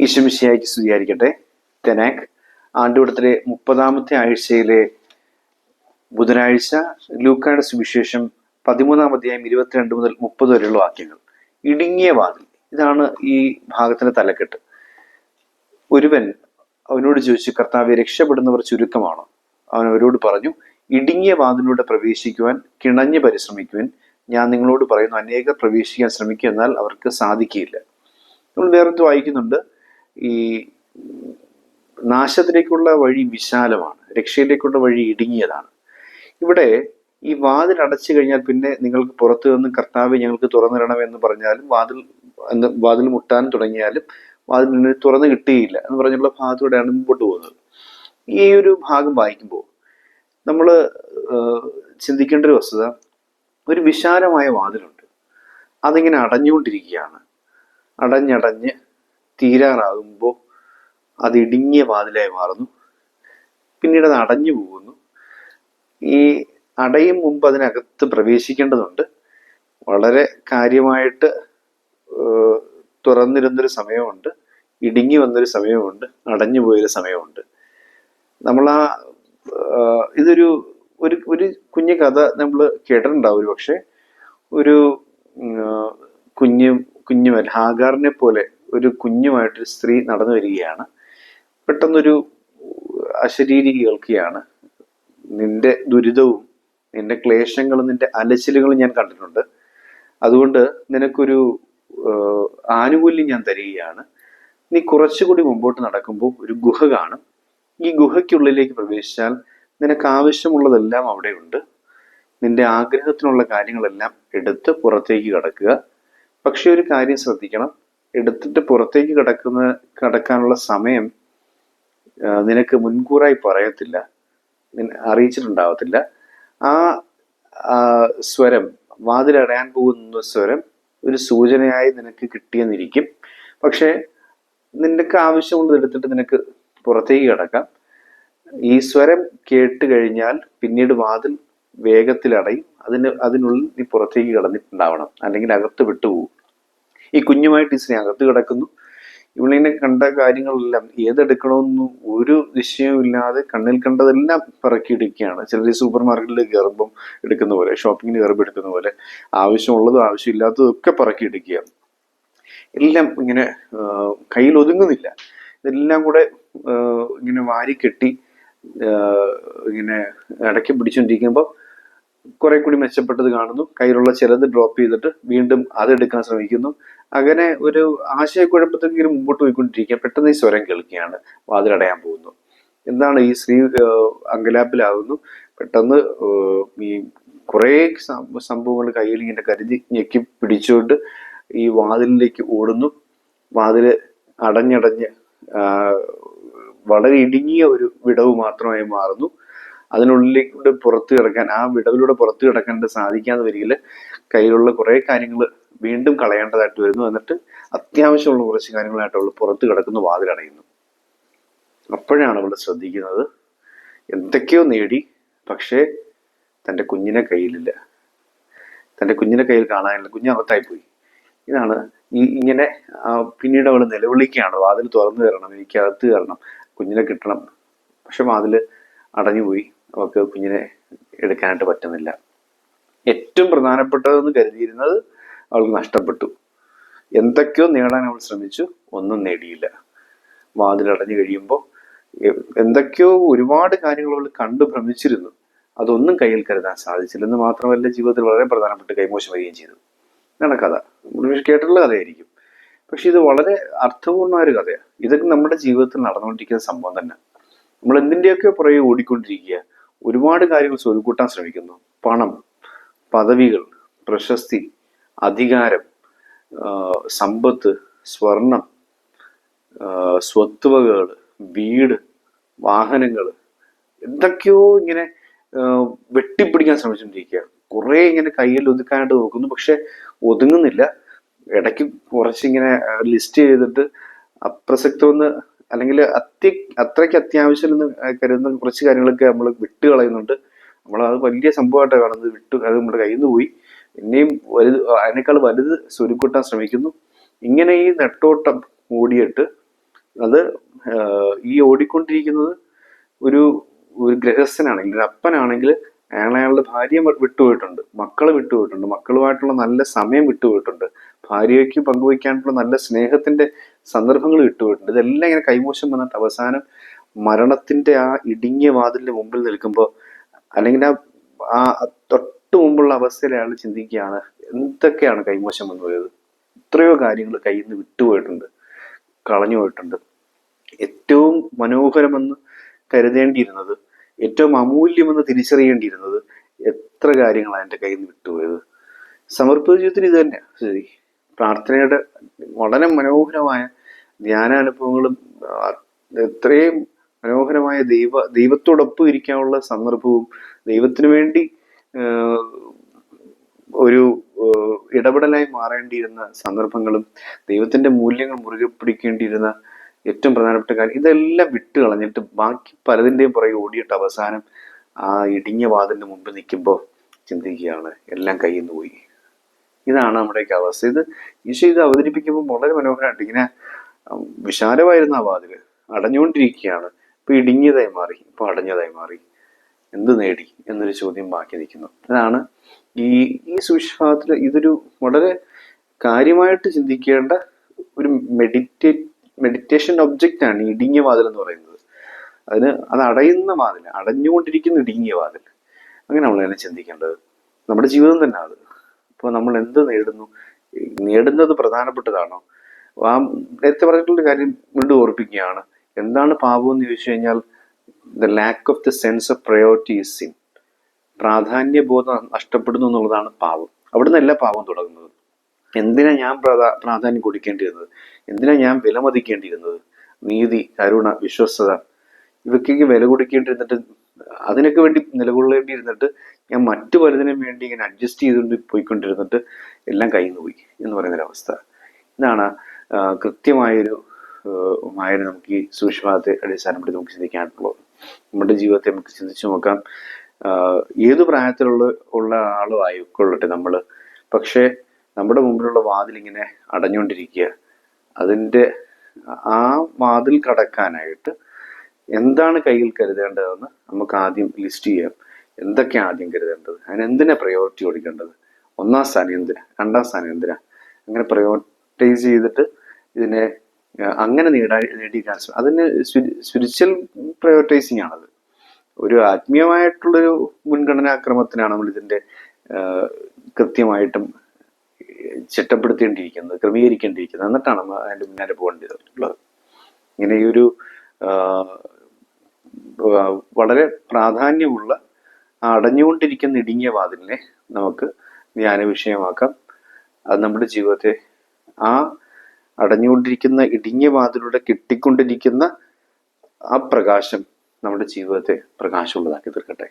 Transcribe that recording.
ഈശ്വമിശിയായിക്ക് സ്തുതിയായിരിക്കട്ടെ. തെനാക് ആണ്ടുവിടത്തിലെ മുപ്പതാമത്തെ ആഴ്ചയിലെ ബുധനാഴ്ച ലൂക്കായുടെ സുവിശേഷം പതിമൂന്നാം അധ്യായം ഇരുപത്തിരണ്ട് മുതൽ മുപ്പത് വരെയുള്ള വാക്യങ്ങൾ. ഇടുങ്ങിയ വാതിൽ. ഇതാണ് ഈ ഭാഗത്തിന്റെ തലക്കെട്ട്. ഒരുവൻ അവനോട് ചോദിച്ചു കർത്താവ് രക്ഷപ്പെടുന്നവർ ചുരുക്കമാണ്? അവൻ അവരോട് പറഞ്ഞു ഇടുങ്ങിയ വാതിലൂടെ പ്രവേശിക്കുവാൻ കിണഞ്ഞ് പരിശ്രമിക്കുവാൻ ഞാൻ നിങ്ങളോട് പറയുന്നു അനേകർ പ്രവേശിക്കാൻ ശ്രമിക്കുക എന്നാൽ അവർക്ക് സാധിക്കില്ല നമ്മൾ വേറെന്ത് വായിക്കുന്നുണ്ട്. ഈ നാശത്തിലേക്കുള്ള വഴി വിശാലമാണ്. രക്ഷയിലേക്കുള്ള വഴി ഇടുങ്ങിയതാണ്. ഇവിടെ ഈ വാതിൽ അടച്ചു കഴിഞ്ഞാൽ പിന്നെ നിങ്ങൾക്ക് പുറത്തു നിന്ന് കർത്താവ് ഞങ്ങൾക്ക് തുറന്നിടണം എന്ന് പറഞ്ഞാലും വാതിൽ വാതിൽ മുട്ടാൻ തുടങ്ങിയാലും വാതിൽ തുറന്നു കിട്ടിയില്ല എന്ന് പറഞ്ഞുള്ള ഭാഗത്തൂടെയാണ് മുമ്പോട്ട് പോകുന്നത്. ഈ ഒരു ഭാഗം വായിക്കുമ്പോൾ നമ്മൾ ചിന്തിക്കേണ്ട ഒരു വസ്തുത ഒരു വിശാലമായ വാതിലുണ്ട്. അതിങ്ങനെ അടഞ്ഞുകൊണ്ടിരിക്കുകയാണ്. അടഞ്ഞടഞ്ഞ് തീരാറാകുമ്പോൾ അത് ഇടുങ്ങിയ വാതിലായി മാറുന്നു. പിന്നീട് അത് അടഞ്ഞു പോകുന്നു. ഈ അടയും മുമ്പ് അതിനകത്ത് പ്രവേശിക്കേണ്ടതുണ്ട്. വളരെ കാര്യമായിട്ട് തുറന്നിരുന്നൊരു സമയമുണ്ട്. ഇടുങ്ങി വന്നൊരു സമയമുണ്ട്. അടഞ്ഞു പോയൊരു സമയമുണ്ട്. നമ്മൾ ആ ഇതൊരു ഒരു ഒരു കുഞ്ഞു കഥ നമ്മൾ കേട്ടിട്ടുണ്ടാവും. ഒരു പക്ഷേ ഒരു കുഞ്ഞു കുഞ്ഞു ഹാഗാറിനെ പോലെ ഒരു കുഞ്ഞുമായിട്ടൊരു സ്ത്രീ നടന്നു വരികയാണ്. പെട്ടെന്നൊരു അശരീരി കേൾക്കുകയാണ് നിന്റെ ദുരിതവും നിന്റെ ക്ലേശങ്ങളും നിന്റെ അലച്ചിലുകളും ഞാൻ കണ്ടിട്ടുണ്ട്. അതുകൊണ്ട് നിനക്കൊരു ആനുകൂല്യം ഞാൻ തരികയാണ്. നീ കുറച്ചുകൂടി മുമ്പോട്ട് നടക്കുമ്പോൾ ഒരു ഗുഹ കാണും. ഈ ഗുഹയ്ക്കുള്ളിലേക്ക് പ്രവേശിച്ചാൽ നിനക്ക് ആവശ്യമുള്ളതെല്ലാം അവിടെയുണ്ട്. നിന്റെ ആഗ്രഹത്തിനുള്ള കാര്യങ്ങളെല്ലാം എടുത്ത് പുറത്തേക്ക് കടക്കുക. പക്ഷെ ഒരു കാര്യം ശ്രദ്ധിക്കണം. എടുത്തിട്ട് പുറത്തേക്ക് കിടക്കുന്ന കിടക്കാനുള്ള സമയം നിനക്ക് മുൻകൂറായി പറയത്തില്ല. അറിയിച്ചിട്ടുണ്ടാവത്തില്ല. ആ സ്വരം വാതിലടയാൻ പോകുന്ന സ്വരം ഒരു സൂചനയായി നിനക്ക് കിട്ടിയെന്നിരിക്കും. പക്ഷേ നിനക്ക് ആവശ്യമുള്ളത് എടുത്തിട്ട് നിനക്ക് പുറത്തേക്ക് കിടക്കാം. ഈ സ്വരം കേട്ട് കഴിഞ്ഞാൽ പിന്നീട് വാതിൽ വേഗത്തിൽ അടയും അതിന് അതിനുള്ളിൽ നീ പുറത്തേക്ക് കിടന്നിട്ടുണ്ടാവണം. അല്ലെങ്കിൽ അകത്ത് വിട്ടുപോകും. ഈ കുഞ്ഞുമായിട്ട് ഈ അകത്ത് കിടക്കുന്നു. ഇവളിനെ കണ്ട കാര്യങ്ങളെല്ലാം ഏതെടുക്കണമെന്നും ഒരു നിശ്ചയവും ഇല്ലാതെ കണ്ണിൽ കണ്ടതെല്ലാം പറക്കിയെടുക്കുകയാണ്. ചിലർ സൂപ്പർ മാർക്കറ്റിൽ കയറുമ്പം എടുക്കുന്ന പോലെ ഷോപ്പിങ്ങിന് കയറുമ്പോൾ എടുക്കുന്ന പോലെ ആവശ്യമുള്ളതും ആവശ്യമില്ലാത്തതും ഒക്കെ പറക്കിയെടുക്കുക എല്ലാം ഇങ്ങനെ കയ്യിൽ ഒതുങ്ങുന്നില്ല ഇതെല്ലാം കൂടെ ഇങ്ങനെ വാരിക്കെട്ടി ഇങ്ങനെ ഇടയ്ക്ക് പിടിച്ചുകൊണ്ടിരിക്കുമ്പോൾ കുറെ കൂടി മെച്ചപ്പെട്ടത് കാണുന്നു. കയ്യിലുള്ള ചിലത് ഡ്രോപ്പ് ചെയ്തിട്ട് വീണ്ടും അതെടുക്കാൻ ശ്രമിക്കുന്നു. അങ്ങനെ ഒരു ആശയക്കുഴപ്പത്തിൽ ഇങ്ങനെ മുമ്പോട്ട് പോയിക്കൊണ്ടിരിക്കുക പെട്ടെന്ന് ഈ സ്വരം കേൾക്കുകയാണ്. വാതിലടയാൻ പോകുന്നു. എന്താണ് ഈ സ്ത്രീ അങ്കലാപ്പിലാവുന്നു? പെട്ടെന്ന് ഈ കുറേ സംഭവങ്ങൾ കയ്യിൽ ഇങ്ങനെ കരുതി ഞെക്കി പിടിച്ചുകൊണ്ട് ഈ വാതിലിലേക്ക് ഓടുന്നു. വാതിൽ അടഞ്ഞടഞ്ഞ് വളരെ ഇടുങ്ങിയ ഒരു വിടവ് മാത്രമായി മാറുന്നു. അതിനുള്ളിലൂടെ പുറത്തു കിടക്കാൻ ആ വിടവിലൂടെ പുറത്തു കിടക്കാനായിട്ട് സാധിക്കാതെ വരികിൽ കയ്യിലുള്ള കുറേ കാര്യങ്ങൾ വീണ്ടും കളയേണ്ടതായിട്ട് വരുന്നു. എന്നിട്ട് അത്യാവശ്യമുള്ള കുറച്ച് കാര്യങ്ങളായിട്ട് അവൾ പുറത്ത് കിടക്കുന്നു വാതിലടയുന്നു. അപ്പോഴാണ് അവൾ ശ്രദ്ധിക്കുന്നത് എന്തൊക്കെയോ നേടി പക്ഷേ തന്റെ കുഞ്ഞിനെ കയ്യിലില്ല. തന്റെ കുഞ്ഞിനെ കയ്യിൽ കാണാനില്ല. കുഞ്ഞകത്തായി പോയി ഇതാണ് ഈ ഇങ്ങനെ പിന്നീട് അവൾ നിലവിളിക്കുകയാണ്. വാതിൽ തുറന്നു തരണം എനിക്ക് അകത്ത് കയറണം കുഞ്ഞിനെ കിട്ടണം. പക്ഷെ വാതിൽ അടഞ്ഞുപോയി. അവൾക്ക് കുഞ്ഞിനെ എടുക്കാനായിട്ട് പറ്റുന്നില്ല. ഏറ്റവും പ്രധാനപ്പെട്ടതെന്ന് കരുതിയിരുന്നത് അവൾക്ക് നഷ്ടപ്പെട്ടു. എന്തൊക്കെയോ നേടാൻ അവൾ ശ്രമിച്ചു ഒന്നും നേടിയില്ല. വാതിലടഞ്ഞു കഴിയുമ്പോൾ എന്തൊക്കെയോ ഒരുപാട് കാര്യങ്ങൾ അവൾ കണ്ടു ഭ്രമിച്ചിരുന്നു. അതൊന്നും കയ്യിൽ കരുതാൻ സാധിച്ചില്ലെന്ന് മാത്രമല്ല ജീവിതത്തിൽ വളരെ പ്രധാനപ്പെട്ട് കൈമോശം വരികയും ചെയ്തു. ഇതാണ് കഥ. കേട്ടിട്ടുള്ള കഥയായിരിക്കും. പക്ഷെ ഇത് വളരെ അർത്ഥപൂർണമായ ഒരു കഥയാണ്. ഇതൊക്കെ നമ്മുടെ ജീവിതത്തിൽ നടന്നുകൊണ്ടിരിക്കുന്ന സംഭവം തന്നെ. നമ്മൾ എന്തിന്റെയൊക്കെ പുറകെ ഓടിക്കൊണ്ടിരിക്കുക. ഒരുപാട് കാര്യങ്ങൾ സ്വരുക്കൂട്ടാൻ ശ്രമിക്കുന്നു. പണം പദവികൾ പ്രശസ്തി അധികാരം സമ്പത്ത് സ്വർണം സ്വത്തുവകകൾ വീട് വാഹനങ്ങൾ എന്തൊക്കെയോ ഇങ്ങനെ വെട്ടിപ്പിടിക്കാൻ ശ്രമിച്ചുകൊണ്ടിരിക്കുക. കുറേ ഇങ്ങനെ കയ്യിൽ ഒതുക്കാനായിട്ട് നോക്കുന്നു. പക്ഷെ ഒതുങ്ങുന്നില്ല. ഇടയ്ക്ക് കുറച്ചിങ്ങനെ ലിസ്റ്റ് ചെയ്തിട്ട് അപ്രസക്തമെന്ന് അല്ലെങ്കിൽ അത്യ അത്രയ്ക്ക് അത്യാവശ്യം എന്ന് കരുതുന്ന കുറച്ച് കാര്യങ്ങളൊക്കെ നമ്മൾ വിട്ട് കളയുന്നുണ്ട്. നമ്മൾ അത് വലിയ സംഭവമായിട്ടാണ് കാണുന്നത്. വിട്ടു അത് നമ്മുടെ കയ്യിൽ നിന്ന് പോയി. പിന്നെയും വലുത് അതിനേക്കാൾ വലുത് സ്വരുക്കൂട്ടാൻ ശ്രമിക്കുന്നു. ഇങ്ങനെ ഈ നെട്ടോട്ടം ഓടിയിട്ട് അത് ഈ ഓടിക്കൊണ്ടിരിക്കുന്നത് ഒരു ഒരു ഗ്രഹസ്ഥനാണെങ്കിൽ അപ്പനാണെങ്കിൽ അയാൾ അയാളുടെ ഭാര്യയെ വിട്ടുപോയിട്ടുണ്ട്. മക്കളെ വിട്ടുപോയിട്ടുണ്ട്. മക്കളുമായിട്ടുള്ള നല്ല സമയം വിട്ടുപോയിട്ടുണ്ട്. ഭാര്യയ്ക്ക് പങ്കുവയ്ക്കാനുള്ള നല്ല സ്നേഹത്തിന്റെ സന്ദർഭങ്ങൾ വിട്ടുപോയിട്ടുണ്ട്. ഇതെല്ലാം ഇങ്ങനെ കൈമോശം വന്നിട്ട് അവസാനം മരണത്തിന്റെ ആ ഇടുങ്ങിയ വാതിലിന്റെ മുമ്പിൽ നിൽക്കുമ്പോൾ അല്ലെങ്കിൽ ആ ആ തൊട്ട് മുമ്പുള്ള അവസ്ഥയിൽ അയാൾ ചിന്തിക്കുകയാണ് എന്തൊക്കെയാണ് കൈമോശം വന്നു പോയത്? എത്രയോ കാര്യങ്ങൾ കയ്യിൽ നിന്ന് വിട്ടുപോയിട്ടുണ്ട് കളഞ്ഞു പോയിട്ടുണ്ട്. ഏറ്റവും മനോഹരമെന്ന് കരുതേണ്ടിയിരുന്നത് ഏറ്റവും അമൂല്യമെന്ന് തിരിച്ചറിയേണ്ടിയിരുന്നത് എത്ര കാര്യങ്ങളാണ് എന്റെ കയ്യിൽ നിന്ന് വിട്ടുപോയത്? സമർപ്പിത ജീവിതത്തിന് ഇത് തന്നെ. ശരി. പ്രാർത്ഥനയുടെ വളരെ മനോഹരമായ ധ്യാനാനുഭവങ്ങളും എത്രയും മനോഹരമായ ദൈവ ദൈവത്തോടൊപ്പം ഇരിക്കാനുള്ള സന്ദർഭവും ദൈവത്തിനു വേണ്ടി ഒരു ഇടപെടലായി മാറേണ്ടിയിരുന്ന സന്ദർഭങ്ങളും ദൈവത്തിന്റെ മൂല്യങ്ങൾ മുറുകെ പിടിക്കേണ്ടിയിരുന്ന ഏറ്റവും പ്രധാനപ്പെട്ട കാര്യം ഇതെല്ലാം വിട്ട് കളഞ്ഞിട്ട് ബാക്കി പലതിന്റെയും പുറകെ ഓടിയിട്ട് അവസാനം ആ ഇടിഞ്ഞ വാതിലിന് മുമ്പിൽ നിൽക്കുമ്പോൾ ചിന്തിക്കുകയാണ് എല്ലാം കയ്യിൽ നിന്ന് പോയി. ഇതാണ് നമ്മുടെയൊക്കെ അവസ്ഥ ഇത് ഈശോ ഇത് അവതരിപ്പിക്കുമ്പോൾ വളരെ മനോഹരമായിട്ട് ഇങ്ങനെ വിശാലമായിരുന്ന ആ വാതിൽ അടഞ്ഞുകൊണ്ടിരിക്കുകയാണ്. ഇപ്പൊ ഇടുങ്ങിയതായി മാറി ഇപ്പൊ അടഞ്ഞതായി മാറി. എന്ത് നേടി എന്നൊരു ചോദ്യം ബാക്കി നിൽക്കുന്നു. അതാണ് ഈ ഈ സുവിശ്വാസത്തിൽ ഇതൊരു വളരെ കാര്യമായിട്ട് ചിന്തിക്കേണ്ട ഒരു മെഡിറ്റേ മെഡിറ്റേഷൻ ഒബ്ജക്റ്റ് ആണ് ഇടുങ്ങിയ വാതിൽ എന്ന് പറയുന്നത്. അതിന് അത് അടയുന്ന വാതിൽ അടഞ്ഞുകൊണ്ടിരിക്കുന്ന ഇടുങ്ങിയ വാതിൽ. അങ്ങനെ നമ്മൾ തന്നെ ചിന്തിക്കേണ്ടത്. നമ്മുടെ ജീവിതം തന്നെ അത്. അപ്പോൾ നമ്മൾ എന്ത് നേടുന്നു? നേടുന്നത് പ്രധാനപ്പെട്ടതാണോ? ആ നേരത്തെ പറഞ്ഞിട്ടുള്ള കാര്യം വീണ്ടും ഓർപ്പിക്കുകയാണ്. എന്താണ് പാപം എന്ന് ചോദിച്ചു കഴിഞ്ഞാൽ the lack of the sense of priority is പ്രാധാന്യ ബോധം നഷ്ടപ്പെടുന്നു എന്നുള്ളതാണ് പാപം. അവിടുന്ന് പാവം തുടങ്ങുന്നത്. എന്തിനാ ഞാൻ പ്രാധാ പ്രാധാന്യം കൊടുക്കേണ്ടിയിരുന്നത്? എന്തിനാ ഞാൻ വിലമതിക്കേണ്ടിയിരുന്നത് നീതി കരുണ വിശ്വസ്തത. ഇവയ്ക്കൊക്കെ വില കൊടുക്കേണ്ടിയിരുന്നിട്ട് അതിനൊക്കെ വേണ്ടി നിലകൊള്ളേണ്ടിയിരുന്നിട്ട് ഞാൻ മറ്റു പലതിനും വേണ്ടി ഇങ്ങനെ അഡ്ജസ്റ്റ് ചെയ്തുകൊണ്ട് പോയിക്കൊണ്ടിരുന്നിട്ട് എല്ലാം കയ്യിൽ പോയി എന്ന് പറയുന്ന ഒരവസ്ഥ ഇതാണ് കൃത്യമായൊരു മായൊരു നമുക്ക് ഈ സൂക്ഷ്മത്തെ അടിസ്ഥാനപ്പെടുത്തി നമുക്ക് ചിന്തിക്കാനുള്ളത്. നമ്മുടെ ജീവിതത്തെ നമുക്ക് ചിന്തിച്ചു നോക്കാം. ഏത് പ്രായത്തിലുള്ള ഉള്ള ആളും ആയിക്കൊള്ളട്ടെ നമ്മൾ പക്ഷേ നമ്മുടെ മുമ്പിലുള്ള വാതിൽ ഇങ്ങനെ അടഞ്ഞുകൊണ്ടിരിക്കുക. അതിന്റെ ആ വാതിൽ കടക്കാനായിട്ട് എന്താണ് കയ്യിൽ കരുതേണ്ടതെന്ന് നമുക്ക് ആദ്യം ലിസ്റ്റ് ചെയ്യാം. എന്തൊക്കെയാണ് ആദ്യം കരുതേണ്ടത്? അതിന് എന്തിനെ പ്രയോറിറ്റി കൊടുക്കേണ്ടത്? ഒന്നാം സ്ഥാനം എന്തിനാ? രണ്ടാം സ്ഥാനം എന്തിനാ? അങ്ങനെ പ്രയോറിറ്റൈസ് ചെയ്തിട്ട് ഇതിനെ അങ്ങനെ നേടാൻ നേടിയെടുക്കാൻ അതിന് സ്പിരിച്വൽ പ്രയോറിറ്റൈസിങ് ആണത്. ഒരു ആത്മീയമായിട്ടുള്ളൊരു മുൻഗണനാക്രമത്തിനാണ് നമ്മൾ ഇതിന്റെ കൃത്യമായിട്ടും ചിട്ടപ്പെടുത്തേണ്ടിയിരിക്കുന്നത് ക്രമീകരിക്കേണ്ടിയിരിക്കുന്നത് എന്നിട്ടാണ് നമ്മൾ അതിന്റെ മുന്നാലെ പോകേണ്ടതുള്ളത് ഇങ്ങനെ ഈ ഒരു വളരെ പ്രാധാന്യമുള്ള അടഞ്ഞുകൊണ്ടിരിക്കുന്ന ഇടുങ്ങിയ വാതിലിനെ നമുക്ക് ധ്യാന വിഷയമാക്കാം. അത് നമ്മുടെ ജീവിതത്തെ ആ അടഞ്ഞുകൊണ്ടിരിക്കുന്ന ഇടുങ്ങിയ വാതിലൂടെ കിട്ടിക്കൊണ്ടിരിക്കുന്ന ആ പ്രകാശം നമ്മുടെ ജീവിതത്തെ പ്രകാശമുള്ളതാക്കി തീർക്കട്ടെ.